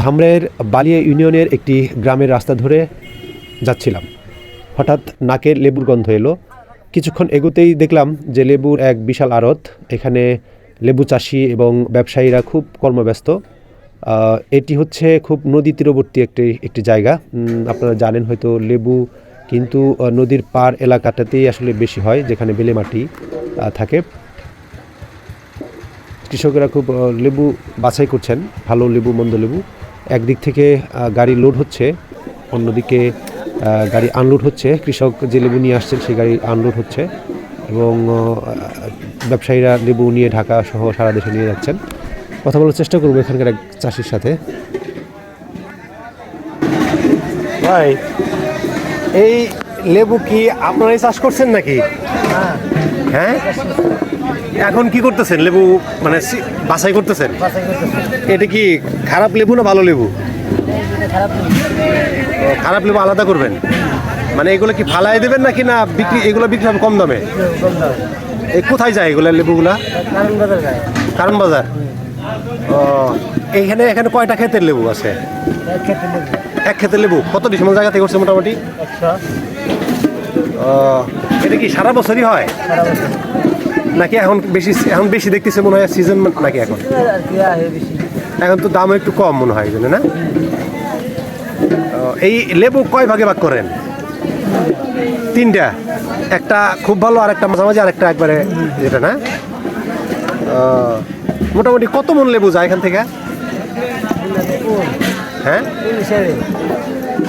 ধামরাইয়ের বালিয়া ইউনিয়নের একটি গ্রামের রাস্তা ধরে যাচ্ছিলাম। হঠাৎ নাকে লেবুর গন্ধ এলো। কিছুক্ষণ এগোতেই দেখলাম যে লেবুর এক বিশাল আড়ত, এখানে লেবু চাষি এবং ব্যবসায়ীরা খুব কর্মব্যস্ত। এটি হচ্ছে খুব নদী তীরবর্তী একটি একটি জায়গা। আপনারা জানেন হয়তো লেবু কিন্তু নদীর পার এলাকাটাতেই আসলে বেশি হয়, যেখানে বেলে মাটি থাকে। কৃষকেরা খুব লেবু বাছাই করছেন, ভালো লেবু, মন্দ লেবু। একদিক থেকে গাড়ি লোড হচ্ছে, অন্যদিকে গাড়ি আনলোড হচ্ছে। কৃষক যে লেবু নিয়ে আসছেন, সেই গাড়ি আনলোড হচ্ছে এবং ব্যবসায়ীরা লেবু নিয়ে ঢাকা সহ সারা দেশে নিয়ে যাচ্ছেন। কথা বলার চেষ্টা করব এখানকার এক চাষির সাথে। ভাই, এই লেবু কি আপনারাই চাষ করছেন নাকি? হ্যাঁ? এখন কি করতেছেন? লেবু মানে বাছাই করতেছেন? এটা কি খারাপ লেবু না ভালো লেবু? খারাপ লেবু। আলাদা করবেন? মানে এগুলো কি ফালাই দেবেন নাকি না বিক্রি এগুলো বিক্রি হবে কম দামে? এই কোথায় যায় এগুলো লেবুগুলা? কারণ বাজার ও এইখানে এখানে কয়টা ক্ষেতের লেবু আছে? এক ক্ষেতের লেবু। কত ডিসিমাল জায়গা থেকে করছে মোটামুটি? এটা কি সারা বছরই হয়? নাকি এখন বেশি এখন বেশি দেখতেছে মনে হয় সিজন নাকি এখন? এখন তো দাম একটু কম মনে হয় না? এই লেবু কয় ভাগে ভাগ করেন? তিনটা। একটা খুব ভালো, আর একটা মাঝামাঝি, আর একটা একবারে যেটা, না? মোটামুটি কত মন লেবু যায় এখান থেকে? হ্যাঁ?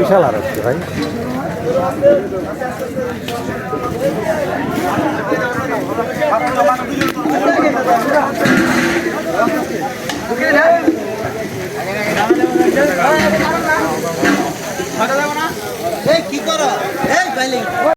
বিশাল আর ভাই।